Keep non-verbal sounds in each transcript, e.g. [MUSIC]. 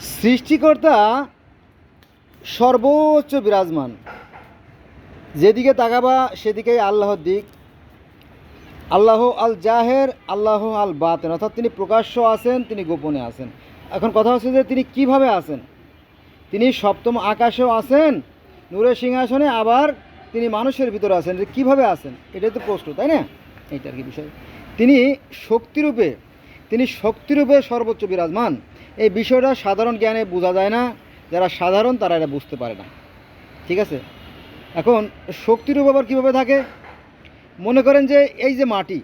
সৃষ্টিকর্তা সর্বোচ্চ বিরাজমান। যেদিকে তাকাবা সেদিকেই আল্লাহর দিক। আল্লাহ আল জাহের, আল্লাহ আল বাতেন। অর্থাৎ তিনি প্রকাশ্য আছেন, তিনি গোপনে আছেন। এখন কথা হচ্ছে যে, তিনি কীভাবে আছেন? তিনি সপ্তম আকাশেও আছেন, নূরের সিংহাসনে আবার তিনি মানুষের ভিতরে আছেন। কীভাবে আছেন? এটাই তো প্রশ্ন, তাই না? এইটা আর কি বিষয়। তিনি শক্তিরূপে তিনি শক্তিরূপে সর্বোচ্চ বিরাজমান। এই বিষয়টা সাধারণ জ্ঞানে বোঝা যায় না। যারা সাধারণ তারা এটা বুঝতে পারে না। ঠিক আছে? এখন শক্তিরূপ আবার কীভাবে থাকে? মনে করেন যে এই যে মাটি,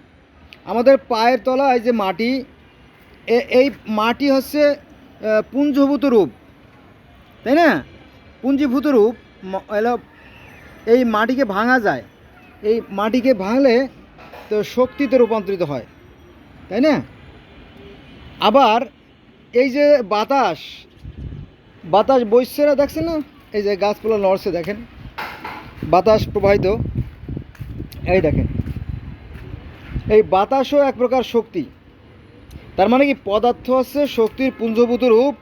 আমাদের পায়ের তলা এই যে মাটি এই মাটি হচ্ছে পুঞ্জভূত রূপ। তাই না? পুঞ্জীভূত রূপ এই মাটিকে ভাঙা যায়। এই মাটিকে ভাঙলে তো শক্তিতে রূপান্তরিত হয়। তাই না? আবার এই যে বাতাস বাতাস বইছে না, দেখছেন না? এই যে গাছপালা নড়ছে, দেখেন। বাতাস প্রবাহিত। এই দেখেন। এই বাতাসও এক প্রকার শক্তি। তার মানে কি, পদার্থ হচ্ছে শক্তির পুঞ্জভূত রূপ।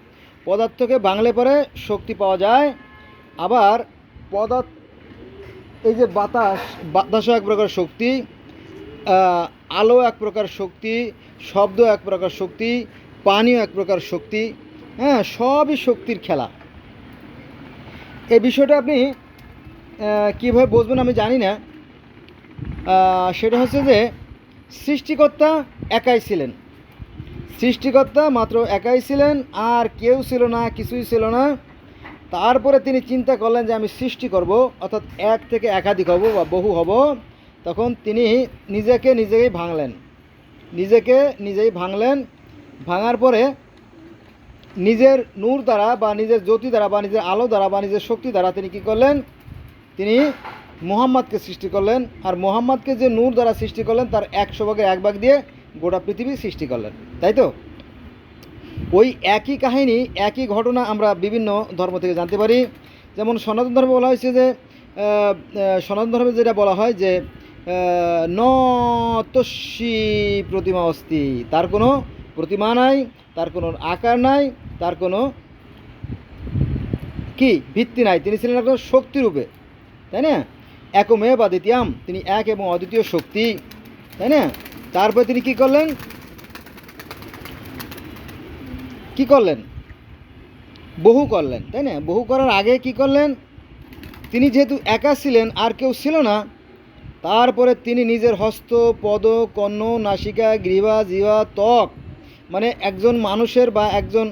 পদার্থকে বাংলে পরে শক্তি পাওয়া যায়। আবার পদার্থ, এই যে বাতাস, বাতাসও এক প্রকার শক্তি। আলো এক প্রকার শক্তি, শব্দ এক প্রকার শক্তি। পানিও এক প্রকার শক্তি হ্যাঁ সবই শক্তির খেলা। এই বিষয়টা আপনি কীভাবে বুঝবেন আমি জানি না। সেটা হচ্ছে যে, সৃষ্টিকর্তা একাই ছিলেন। সৃষ্টিকর্তা মাত্র একাই ছিলেন, আর কেউ ছিল না, কিছুই ছিল না। তারপরে তিনি চিন্তা করলেন যে আমি সৃষ্টি করব, অর্থাৎ এক থেকে একাধিক হব বা বহু হব। তখন তিনি নিজেকে নিজেই ভাঙলেন। নিজেকে নিজেই ভাঙলেন ভাঙার পরে নিজের নূর দ্বারা বা নিজের জ্যোতি দ্বারা বা নিজের আলো দ্বারা বা নিজের শক্তি দ্বারা তিনি কী করলেন? তিনি মোহাম্মদকে সৃষ্টি করলেন। আর মোহাম্মদকে যে নূর দ্বারা সৃষ্টি করলেন তার একশো ভাগের এক ভাগ দিয়ে গোটা পৃথিবী সৃষ্টি করলেন। তাই তো? ওই একই কাহিনী একই ঘটনা আমরা বিভিন্ন ধর্ম থেকে জানতে পারি। যেমন সনাতন ধর্মে বলা হয়েছে যে সনাতন ধর্মে যেটা বলা হয় যে আহ, ন তস্যি প্রতিমা অস্তি তার কোনো প্রতিমা নাই, তার কোনো আকার নাই, তার কোনো কি? ভিত্তি নাই। তিনি ছিলেন একজন শক্তিরূপে, তাই না? একমে বা দ্বিতীয়াম তিনি এক এবং অদ্বিতীয় শক্তি, তাই না? তারপরে তিনি কি করলেন? কি করলেন? বহু করলেন, তাই না? বহু করার আগে কি করলেন? তিনি যেহেতু একা ছিলেন, আর কেউ ছিল না, তারপরে তিনি নিজের হস্ত, পদ, কর্ণ, নাসিকা গ্রীবা জিবা ত্বক মানে একজন মানুষের বা একজন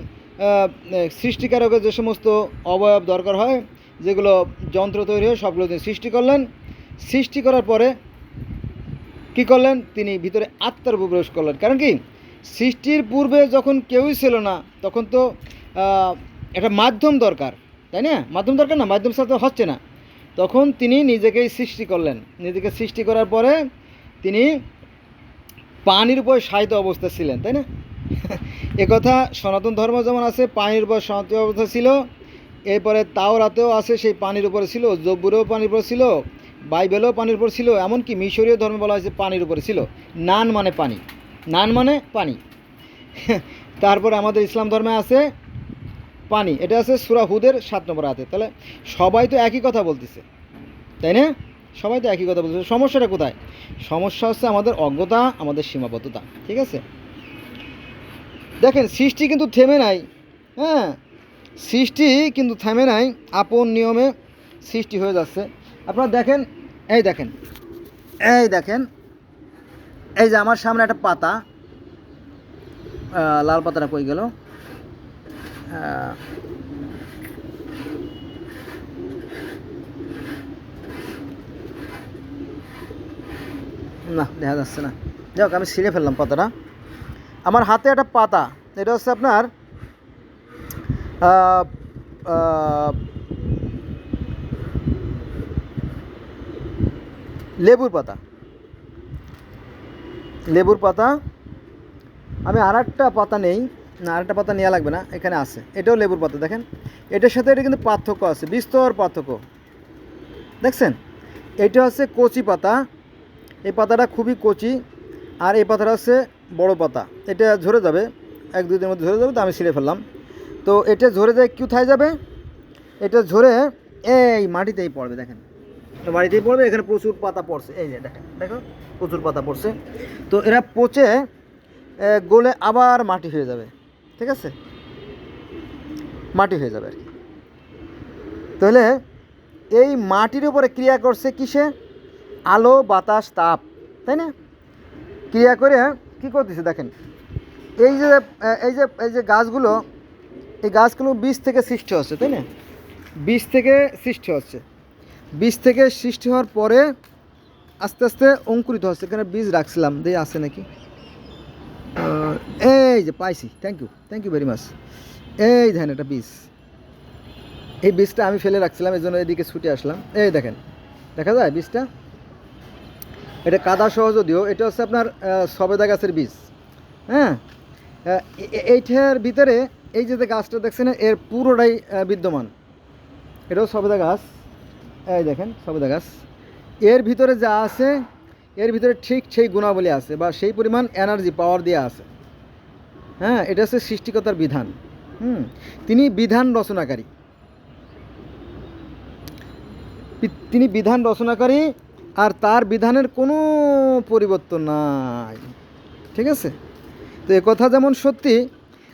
সৃষ্টিকারকের যে সমস্ত অবয়ব দরকার হয়, যেগুলো যন্ত্র তৈরি হয়, সবগুলো তিনি সৃষ্টি করলেন। সৃষ্টি করার পরে কি করলেন? তিনি ভিতরে আত্মার প্রবেশ করলেন। কারণ কি? সৃষ্টির পূর্বে যখন কেউই ছিল না, তখন তো একটা মাধ্যম দরকার, তাই না? মাধ্যম দরকার না? মাধ্যম ছাড়া তো হচ্ছে না। তখন তিনি নিজেকেই সৃষ্টি করলেন। নিজেকে সৃষ্টি করার পরে তিনি পানির উপর সাহিত্য অবস্থা ছিলেন, তাই না? একথা সনাতন ধর্ম যেমন আছে, পানির উপর সনাতন অবস্থা ছিল, এরপরে তাও রাতেও আছে, সেই পানির উপরে ছিল, জব্বুরেও পানির উপর ছিল, বাইবেলেও পানির উপর ছিল, এমনকি মিশরীয় ধর্মে বলা হয়েছে পানির উপরে ছিল। নান মানে পানি। নান মানে পানি। [LAUGHS] তারপরে আমাদের ইসলাম ধর্মে আছে পানি। এটা আছে সুরা হুদের সাত নম্বর হাতে তাহলে সবাই তো একই কথা বলতেছে। তাই না? সবাই তো একই কথা বলতেছে। সমস্যাটা কোথায়? সমস্যা হচ্ছে আমাদের অজ্ঞতা, আমাদের সীমাবদ্ধতা। ঠিক আছে? দেখেন, সৃষ্টি কিন্তু থেমে নাই। হ্যাঁ সৃষ্টি কিন্তু থেমে নাই, আপন নিয়মে সৃষ্টি হয়ে যাচ্ছে। আপনারা দেখেন, এই দেখেন এই দেখেন, এই যে আমার সামনে একটা পাতা লাল পাতাটা কই গেল? না, দেখা যাচ্ছে না। যাক আমি ছিঁড়ে ফেললাম পাতাটা। আমার হাতে একটা পাতা, এটা হচ্ছে আপনার লেবুর পাতা। লেবুর পাতা, আমি আর একটা পাতা নেই, না আর একটা পাতা নেওয়া লাগবে না, এখানে আছে, এটাও লেবুর পাতা, দেখেন। এটার সাথে এটা কিন্তু পার্থক্য আছে, বিস্তর পার্থক্য। দেখছেন? এটা হচ্ছে কচি পাতা, এই পাতাটা খুবই কচি, আর এই পাতাটা হচ্ছে বড় পাতা। এটা ঝরে যাবে, এক দুদিনের মধ্যে ঝরে যাবে, তো আমি ছিঁড়ে ফেললাম। তো এটা ঝরে যায় কোথায় যাবে? এটা ঝরে এই মাটিতেই পড়বে, দেখেন। মাটিতেই পড়বে, এখানে প্রচুর পাতা পড়ছে। এই যে দেখেন, দেখো, প্রচুর পাতা পড়ছে। তো এরা পচে গলে আবার মাটি হয়ে যাবে, ঠিক আছে? মাটি হয়ে যাবে আর কি। তাহলে এই মাটির উপরে ক্রিয়া করছে কিসে? আলো, বাতাস, তাপ, তাই না? ক্রিয়া করে কি করতেছে দেখেন? এই যে এই যে এই যে গাছগুলো, এই গাছগুলো বীজ থেকে সৃষ্টি হচ্ছে, তাই না? বীজ থেকে সৃষ্টি হচ্ছে। বীজ থেকে সৃষ্টি হওয়ার পরে আস্তে আস্তে অঙ্কুরিত হচ্ছে। এখানে বীজ রাখছিলাম, দিয়ে আছে নাকি? এই যে পাইছি thank you thank you very much এই দেখেন এটা বীজ। এই বীজটা আমি ফেলে রাখছিলাম এই জন্য এদিকে ছুটে আসলাম। এই দেখেন, দেখা যায় বীজটা? এটা কাদা সহ যদিও, এটা হচ্ছে আপনার সবেদা গাছের বীজ। হ্যাঁ? এইটার ভিতরে এই যে গাছটা দেখছেন, এর পুরোটাই বিদ্যমান। এটাও সবেদা গাছ। এই দেখেন, সবেদা গাছ। এর ভিতরে যা আছে, এর ভিতরে ঠিক সেই গুণাবলী আছে বা সেই পরিমাণ এনার্জি পাওয়ার দেওয়া আছে। হ্যাঁ এটা হচ্ছে সৃষ্টিকতার বিধান। হুম? তিনি বিধান রচনাকারী। তিনি বিধান রচনাকারী আর তার বিধানের কোনো পরিবর্তন নাই। ঠিক আছে? তো কথা যেমন সত্যি,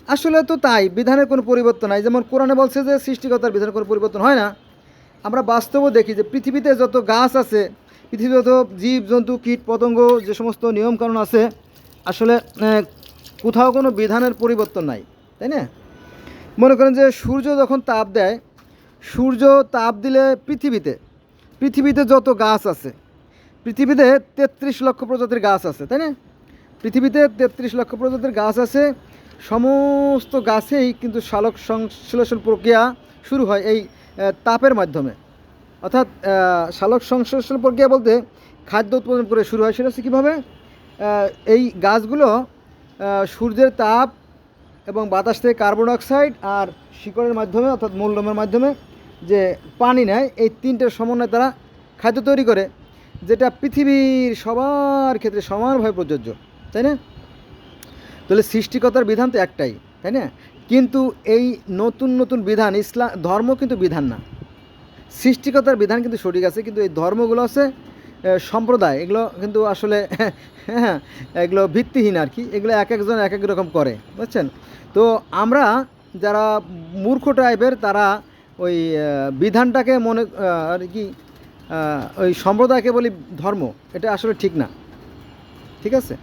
আসলে তো তাই, বিধানের কোনো পরিবর্তন নাই। যেমন কোরআনে বলছে যে সৃষ্টিকতার বিধানের কোনো পরিবর্তন হয় না। আমরা বাস্তবও দেখি যে পৃথিবীতে যত গাছ আছে, পৃথিবীতে যত জীব, জন্তু, কীট, পতঙ্গ, যে সমস্ত নিয়মকানুন আছে, আসলে কোথাও কোনো বিধানের পরিবর্তন নাই। তাই না? মনে করেন যে সূর্য যখন তাপ দেয়, সূর্য তাপ দিলে পৃথিবীতে পৃথিবীতে যত গাছ আছে পৃথিবীতে তেত্রিশ লক্ষ প্রজাতির গাছ আছে, তাই না? পৃথিবীতে তেত্রিশ লক্ষ প্রজাতির গাছ আছে। সমস্ত গাছেই কিন্তু সালোক সংশ্লেষণ প্রক্রিয়া শুরু হয় এই তাপের মাধ্যমে। অর্থাৎ সালোক সংশ্লেষণ প্রক্রিয়া বলতে খাদ্য উৎপাদন করে শুরু হয়, সেটা হচ্ছে কীভাবে? এই গাছগুলো সূর্যের তাপ এবং বাতাস থেকে কার্বন ডাইঅক্সাইড আর শিকড়ের মাধ্যমে, অর্থাৎ মূলরমের মাধ্যমে যে পানি নেয়, এই তিনটের সমন্বয়ে তারা খাদ্য তৈরি করে। যেটা পৃথিবীর সবার ক্ষেত্রে সমানভাবে প্রযোজ্য, তাই না? তাহলে সৃষ্টিকতার বিধান তো একটাই, তাই না? কিন্তু এই নতুন নতুন বিধান, ইসলাম, ধর্ম কিন্তু বিধান না। সৃষ্টিকতার বিধান কিন্তু সঠিক আছে, কিন্তু এই ধর্মগুলো আছে সম্প্রদায়, এগুলো কিন্তু আসলে হ্যাঁ [LAUGHS] এগুলো ভিত্তিহীন আর কি, এগুলো এক একজন এক এক রকম করে, বুঝছেন? তো আমরা যারা মূর্খ টাইপের তারা ওই বিধানটাকে মনে আর কি ওই সম্প্রদায়কে বলি ধর্ম, এটা আসলে ঠিক না। ঠিক আছে?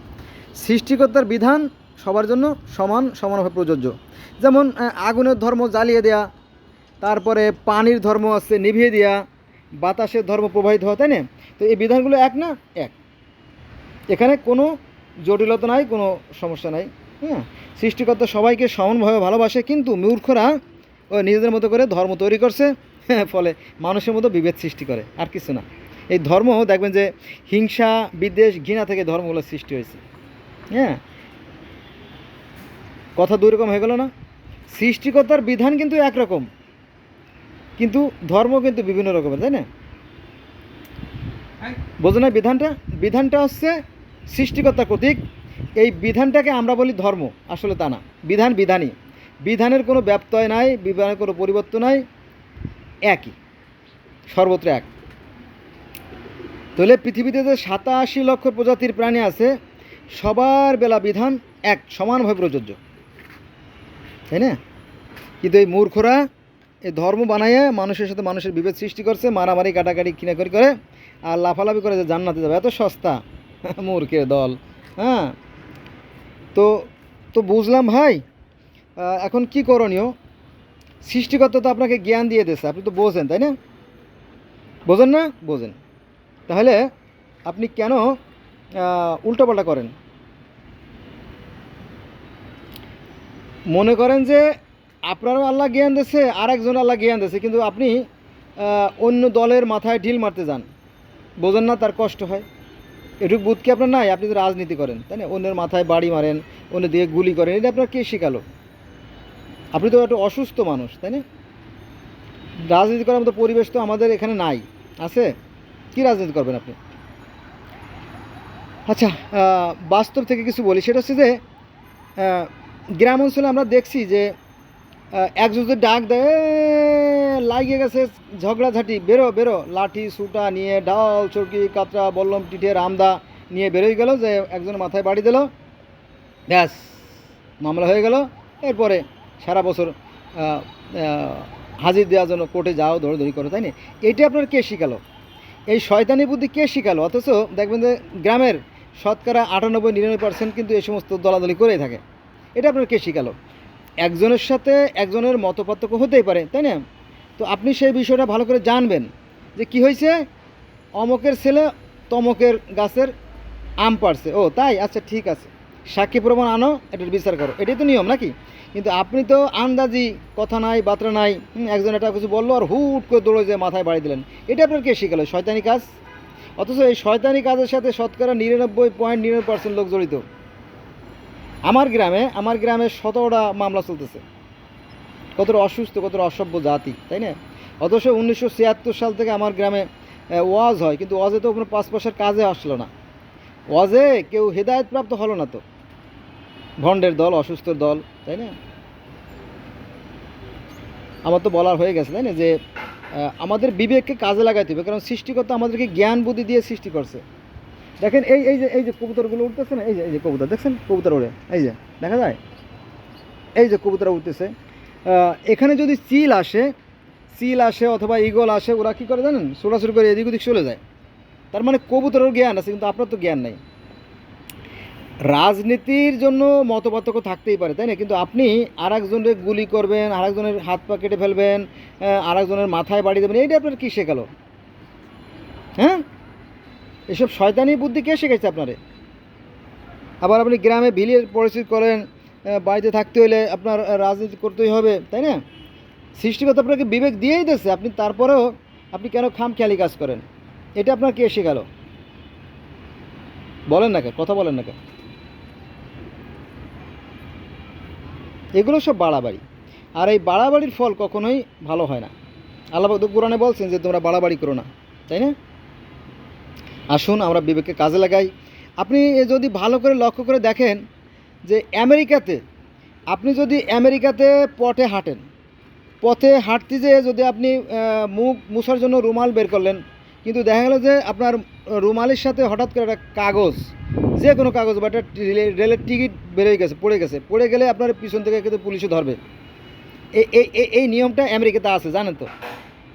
সৃষ্টিকর্তার বিধান সবার জন্য সমান, সমানভাবে প্রযোজ্য। যেমন আগুনের ধর্ম জ্বালিয়ে দেয়া, তারপরে পানির ধর্ম আছে নিভিয়ে দেওয়া বাতাসের ধর্ম প্রবাহিত হওয়া তাই না? তো এই বিধানগুলো এক না? এক। এখানে কোনো জটিলতা নাই, কোনো সমস্যা নাই। হ্যাঁ? সৃষ্টিকর্তা সবাইকে সমানভাবে ভালোবাসে, কিন্তু মূর্খরা ও নিজেদের মতো করে ধর্ম তৈরি করছে হ্যাঁ, ফলে মানুষের মতো বিভেদ সৃষ্টি করে আর কিছু না। এই ধর্ম দেখবেন যে হিংসা বিদ্বেষ ঘৃণা থেকে ধর্মগুলো সৃষ্টি হয়েছে। হ্যাঁ? কথা দুই রকম হয়ে গেল না? সৃষ্টিকর্তার বিধান কিন্তু একরকম কিন্তু ধর্ম কিন্তু বিভিন্ন রকমের তাই না? বোঝো না বিধানটা? বিধানটা হচ্ছে সৃষ্টিকর্তা কর্তৃক এই বিধানটাকে আমরা বলি ধর্ম আসলে তা না। বিধান বিধানই। বিধানের কোনো ব্যত্যয় নাই, বিধানের কোনো পরিবর্তন নাই, একই, সর্বত্র এক। তাহলে পৃথিবীতে যে সাতাশি লক্ষ প্রজাতির প্রাণী আছে, সবার বেলা বিধান এক, সমানভাবে প্রযোজ্য। তাই না? কিন্তু এই মূর্খরা এই ধর্ম বানাইয়ে মানুষের সাথে মানুষের বিভেদ সৃষ্টি করছে, মারামারি, কাটাকাটি কিনাকরি করে, আর লাফালাফি করে যে জান্নাতে যাবে। এত সস্তা, [LAUGHS] মূর্খের দল হ্যাঁ? তো তো বুঝলাম ভাই এখন কি করণীয়? সৃষ্টিকর্তা তো আপনাকে জ্ঞান দিয়ে দিয়েছে, আপনি তো বোঝেন, তাই না? বোঝেন না? বোঝেন। তাহলে আপনি কেন উল্টোপাল্টা করেন? মনে করেন যে আপনারও আল্লাহ জ্ঞান দিয়েছে আর একজন আল্লাহ জ্ঞান দিয়েছে, কিন্তু আপনি অন্য দলের মাথায় ঢিল মারতে যান। বোঝেন না, তার কষ্ট হয়। এটুকু বুধ কি আপনার নাই? আপনি তো রাজনীতি করেন, তাই না? অন্যের মাথায় বাড়ি মারেন অন্য দিয়ে গুলি করেন, এটা আপনার কে শেখালো? আপনি তো একটা অসুস্থ মানুষ, তাই না? রাজনীতি করার মতো পরিবেশ তো আমাদের এখানে নাই, আছে? কি রাজনীতি করবেন আপনি? আচ্ছা বাস্তব থেকে কিছু বলি, সেটা হচ্ছে যে গ্রাম অঞ্চলে আমরা দেখছি যে এক যদি ডাক দেয় লাগিয়ে গেছে ঝগড়াঝাটি, বেরো বেরো। লাঠি সুটা নিয়ে ডাল, চরকি, কাতরা, বল্লম, টিটে, রামদা নিয়ে বেরোই গেল, যে একজনের মাথায় বাড়ি দিল, ব্যাস, মামলা হয়ে গেল। এরপরে সারা বছর হাজির দেওয়ার জন্য কোর্টে যাও দৌড়দৌড়ি করো, তাই না? এইটা আপনার কে শিখালো? এই শয়তানি বুদ্ধি কে শিখালো? অথচ দেখবেন যে গ্রামের শতকরা আটানব্বই, নিরানব্বই পার্সেন্ট কিন্তু এই সমস্ত দলাদলি করেই থাকে। এটা আপনার কে শিখালো? একজনের সাথে একজনের মতপার্থক্য হতেই পারে, তাই না? তো আপনি সেই বিষয়টা ভালো করে জানবেন যে কি হয়েছে? অমকের ছেলে তমকের গাছের আম পারছে ও, তাই? আচ্ছা ঠিক আছে। সাক্ষী প্রমাণ আনো, এটার বিচার করো। এটাই তো নিয়ম নাকি? কিন্তু আপনি তো আন্দাজি কথা নাই বার্তা নাই। একজন একটা কিছু বলল আর হুট করে দৌড়ে যে মাথায় বাড়ি দিলেন। এটা আপনার কে শিখালো, শয়তানি কাজ? অথচ এই শয়তানি কাজের সাথে শতকরা নিরানব্বই পয়েন্ট নিরানব্বই পার্সেন্ট লোক জড়িত। আমার গ্রামে আমার গ্রামে সতেরোটা মামলা চলতেছে। কতটা অসুস্থ, কতটা অসভ্য জাতি, তাই না? অথচ উনিশশো ছিয়াত্তর সাল থেকে আমার গ্রামে ওয়াজ হয়, কিন্তু ওয়াজে তো কোনো পাঁচ পয়সার কাজে আসলো না। ওয়াজে কেউ হেদায়তপ্রাপ্ত হলো না তো। ভণ্ডের দল, অসুস্থর দল, তাই না? আমার তো বলার হয়ে গেছে, তাই না? যে আমাদের বিবেককে কাজে লাগাইতে হবে, কারণ সৃষ্টিকর্তা আমাদেরকে জ্ঞান, বুদ্ধি দিয়ে সৃষ্টি করছে। দেখেন, এই এই যে এই যে কবুতরগুলো উঠতেছে না, এই যে এই যে কবুতর, দেখছেন কবুতর ওড়ে, এই যে, দেখা যায়? এই যে কবুতর উঠতেছে এখানে যদি চিল আসে চিল আসে অথবা ইগল আসে, ওরা কী করে জানেন? ছোটাছুটি করে এদিক ওদিক চলে যায়। তার মানে কবুতরের জ্ঞান আছে, কিন্তু আপনার তো জ্ঞান নাই। রাজনীতির জন্য মতপার্থক্য থাকতেই পারে, তাই না? কিন্তু আপনি আর একজনের গুলি করবেন আর একজনের হাত পা কেটে ফেলবেন আর একজনের মাথায় বাড়ি দেবেন, এইটা আপনার কী শেখালো? হ্যাঁ? এসব শয়তানি বুদ্ধি কে শেখাচ্ছে আপনারে? আবার আপনি গ্রামে ভিলের পরিস্থিতি করেন বাড়িতে থাকতে হলে আপনার রাজনীতি করতেই হবে, তাই না? সৃষ্টিগত আপনাকে বিবেক দিয়েই দিচ্ছে আপনি তারপরেও আপনি কেন খাম খেয়ালি কাজ করেন? এটা আপনার কে শেখালো? বলেন না কে কথা বলেন না কে এগুলো সব বাড়াবাড়ি। আর এই বাড়াবাড়ির ফল কখনোই ভালো হয় না। আল্লাহ কোরআনে বলছেন যে, তোমরা বাড়াবাড়ি করো না। তাই না? আসুন, আমরা বিবেককে কাজে লাগাই। আপনি যদি ভালো করে লক্ষ্য করে দেখেন যে, আমেরিকাতে আপনি যদি আমেরিকাতে পথে হাঁটেন, পথে হাঁটতে যেয়ে যদি আপনি মুখ মুছার জন্য রুমাল বের করলেন কিন্তু দেখা গেল যে আপনার রুমালের সাথে হঠাৎ করে একটা কাগজ, যে কোনো কাগজ বা একটা রেলে- রেলের টিকিট বেরোয় গেছে, পড়ে গেছে, পড়ে গেলে আপনার পিছন থেকে কিন্তু পুলিশে ধরবে। এই এই- নিয়মটা আমেরিকাতে আছে, জানেন তো?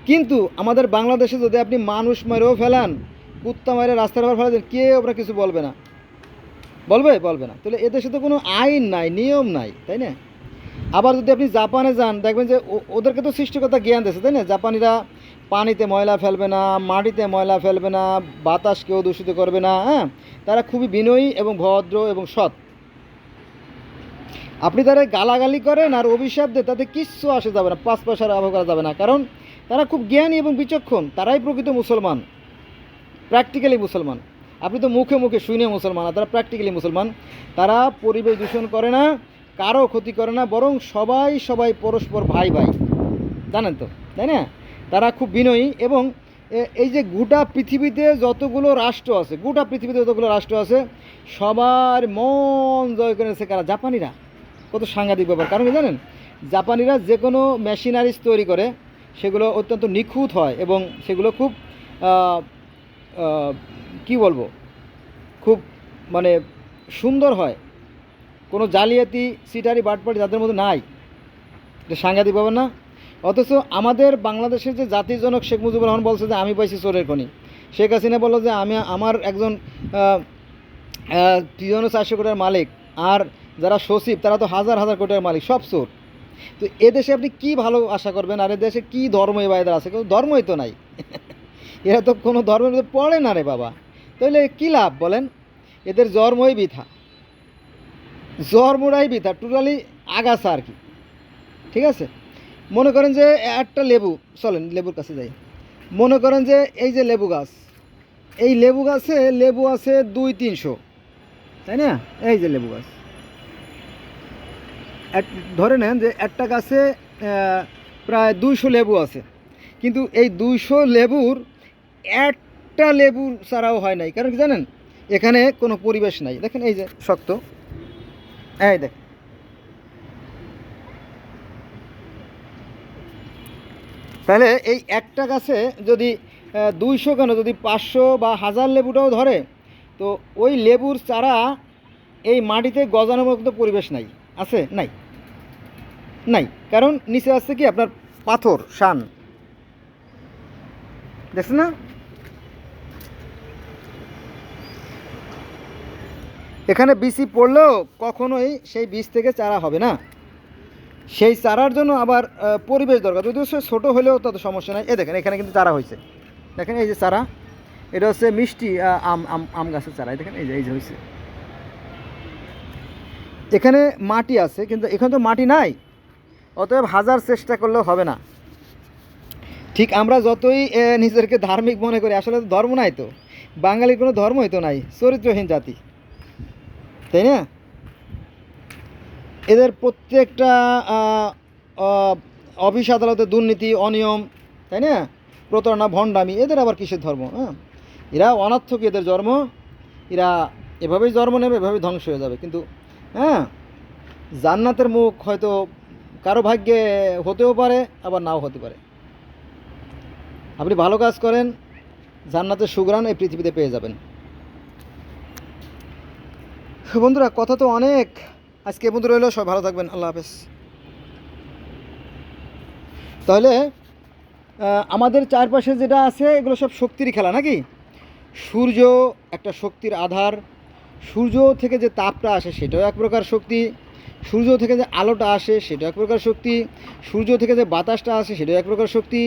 কিন্তু আমাদের বাংলাদেশে যদি আপনি মানুষ মেরেও ফেলান, কুত্তা মেরে রাস্তার উপর ফেলা দেন কেউ আপনার কিছু বলবে না? বলবে? বলবে না। তাহলে এদেশে তো কোনো আইন নাই, নিয়ম নাই, তাই না? আবার যদি আপনি জাপানে যান, দেখবেন যে ওদেরকে তো সৃষ্টিকতা জ্ঞান দিয়েছে, তাই না? জাপানিরা পানিতে ময়লা ফেলবে না, মাটিতে ময়লা ফেলবে না বাতাস কেউ দূষিত করবে না হ্যাঁ? তারা খুবই বিনয়ী এবং ভদ্র এবং সৎ। আপনি তারা গালাগালি করেন আর অভিশাপ দেন তাতে কিচ্ছু আসে যাবে না পাঁচ পয়সার আবহাওয়া করা যাবে না, কারণ তারা খুব জ্ঞানী এবং বিচক্ষণ, তারাই প্রকৃত মুসলমান প্র্যাকটিক্যালি মুসলমান। আপনি তো মুখে মুখে শুনে মুসলমান, আর তারা প্র্যাকটিক্যালি মুসলমান। তারা পরিবেশ দূষণ করে না কারও ক্ষতি করে না, বরং সবাই সবাই পরস্পর ভাই ভাই জানেন তো, তাই না? তারা খুব বিনয়ী এবং এই যে গোটা পৃথিবীতে যতগুলো রাষ্ট্র আছে, গোটা পৃথিবীতে যতগুলো রাষ্ট্র আছে, সবার মন জয় করেছে কারা? জাপানিরা। কত সাংঘাতিক ব্যাপার। কারণ জানেন? জাপানিরা যে কোনো মেশিনারিজ তৈরি করে, সেগুলো অত্যন্ত নিখুঁত হয় এবং সেগুলো খুব কি বলব? খুব মানে সুন্দর হয়। কোনো জালিয়াতি সিটারি বাটপাটি তাদের মধ্যে নাই। এটা সাংঘাতিক ব্যাপার না। অথচ আমাদের বাংলাদেশের যে জাতির জনক শেখ মুজিবুর রহমান বলছে যে, আমি পাইছি চোরের খনি। শেখ হাসিনা বলল যে, আমি, আমার একজন তিনজন চারশো কোটির মালিক, আর যারা সচিব, তারা তো হাজার হাজার কোটির মালিক, সব চোর। তো এদেশে আপনি কি ভালো আশা করবেন? আর এদেশে কি ধর্ম এবার আছে? কোনো ধর্মই তো নাই। [LAUGHS] এরা তো কোনো ধর্মের মধ্যে পড়ে না রে বাবা। তাহলে কী লাভ বলেন? এদের জন্মই বৃথা। জন্মটাই বৃথা, টোটালি আগাছা আর কি। ঠিক আছে? মনে করেন যে একটা লেবু, চলেন লেবুর কাছে যাই। মনে করেন যে এই যে লেবু গাছ, এই লেবু গাছে লেবু আছে দুই তিনশো, তাই না? এই যে লেবু গাছ। ধরে নেন যে একটা গাছে প্রায় দুইশো লেবু আছে। কিন্তু এই দুইশো লেবুর একটা লেবু ছাড়াও হয় নাই। কারণ কি জানেন? এখানে কোনো পরিবেশ নাই। দেখেন এই যে শক্ত। এই দেখ তাহলে এই একটা গাছে যদি দুইশো কেন, যদি পাঁচশো বা হাজার লেবুটাও ধরে, তো ওই লেবুর চারা এই মাটিতে গজানোর মতো পরিবেশ নাই। আছে? নাই। নাই। কারণ নিচে আছে কি আপনার পাথর, শান। দেখছেন না? এখানে বিচি পড়লেও কখনোই সেই বীজ থেকে চারা হবে না। সেই চারার জন্য আবার পরিবেশ দরকার। যদিও সে ছোটো হলেও তত সমস্যা নাই। এ দেখেন, এখানে কিন্তু চারা হয়েছে। দেখেন, এই যে চারা, এটা হচ্ছে মিষ্টি আম আম আম গাছের চারা। দেখেন, এই যে এই যে হয়েছে। এখানে মাটি আছে, কিন্তু এখানে তো মাটি নাই। অতএব হাজার চেষ্টা করলেও হবে না। ঠিক আমরা যতই নিজেদেরকে ধার্মিক মনে করি, আসলে ধর্ম নাই তো। বাঙালির কোনো ধর্মই তো নাই, চরিত্রহীন জাতি। তাই না? এদের প্রত্যেকটা অফিস আদালতে দুর্নীতি, অনিয়ম, তাই না? প্রতারণা, ভণ্ডামি, এদের আবার কিসের ধর্ম হ্যাঁ? এরা অনার্থক এদের জন্ম? এরা এভাবেই জন্ম নেবে, এভাবেই ধ্বংস হয়ে যাবে। কিন্তু হ্যাঁ? জান্নাতের মুখ হয়তো কারও ভাগ্যে হতেও পারে, আবার নাও হতে পারে। আপনি ভালো কাজ করেন, জান্নাতের সুগ্রাণ এই পৃথিবীতে পেয়ে যাবেন। বন্ধুরা, কথা তো অনেক। আজকে পর্যন্ত রইল, সবাই ভালো থাকবেন, আল্লাহ হাফেজ। তাহলে আমাদের চারপাশে যেটা আছে, এগুলো সব শক্তিরই খেলা নাকি? সূর্য একটা শক্তির আধার। সূর্য থেকে যে তাপটা আসে, সেটাও এক প্রকার শক্তি। সূর্য থেকে যে আলোটা আসে, সেটাও এক প্রকার শক্তি। সূর্য থেকে যে বাতাসটা আসে, সেটাও এক প্রকার শক্তি।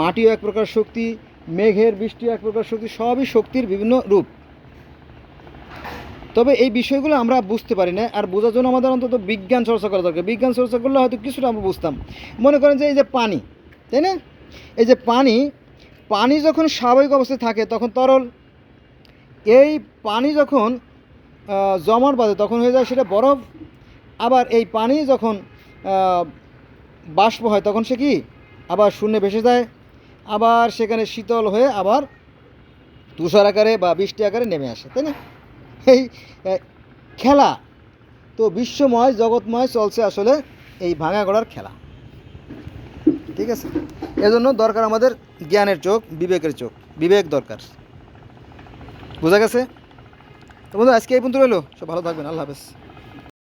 মাটিও এক প্রকার শক্তি। মেঘের বৃষ্টিও এক প্রকার শক্তি। সবই শক্তির বিভিন্ন রূপ। তবে এই বিষয়গুলো আমরা বুঝতে পারি না, আর বোঝার জন্য আমাদের অন্তত বিজ্ঞান চর্চা করা দরকার। বিজ্ঞান চর্চা করলে হয়তো কিছুটা আমরা বুঝতাম। মনে করেন যে এই যে পানি, তাই না? এই যে পানি পানি যখন স্বাভাবিক অবস্থায় থাকে, তখন তরল। এই পানি যখন জমাট বাঁধে, তখন হয়ে যায় সেটা বরফ। আবার এই পানি যখন বাষ্প হয়, তখন সে কি? আবার শূন্যে ভেসে যায়। আবার সেখানে শীতল হয়ে আবার তুষার আকারে বা বৃষ্টি আকারে নেমে আসে, তাই না? এই খেলা। তো বিশ্বময়, জগৎময় চলছে আসলে এই ভাঙা গড়ার খেলা। ঠিক আছে? এজন্য দরকার আমাদের জ্ঞানের চোখ, বিবেকের চোখ। বিবেক দরকার। বোঝা গেছে? তো বন্ধু, আজকে এই পর্যন্ত রইল। সব ভালো থাকবেন। আল্লাহ হাফেজ।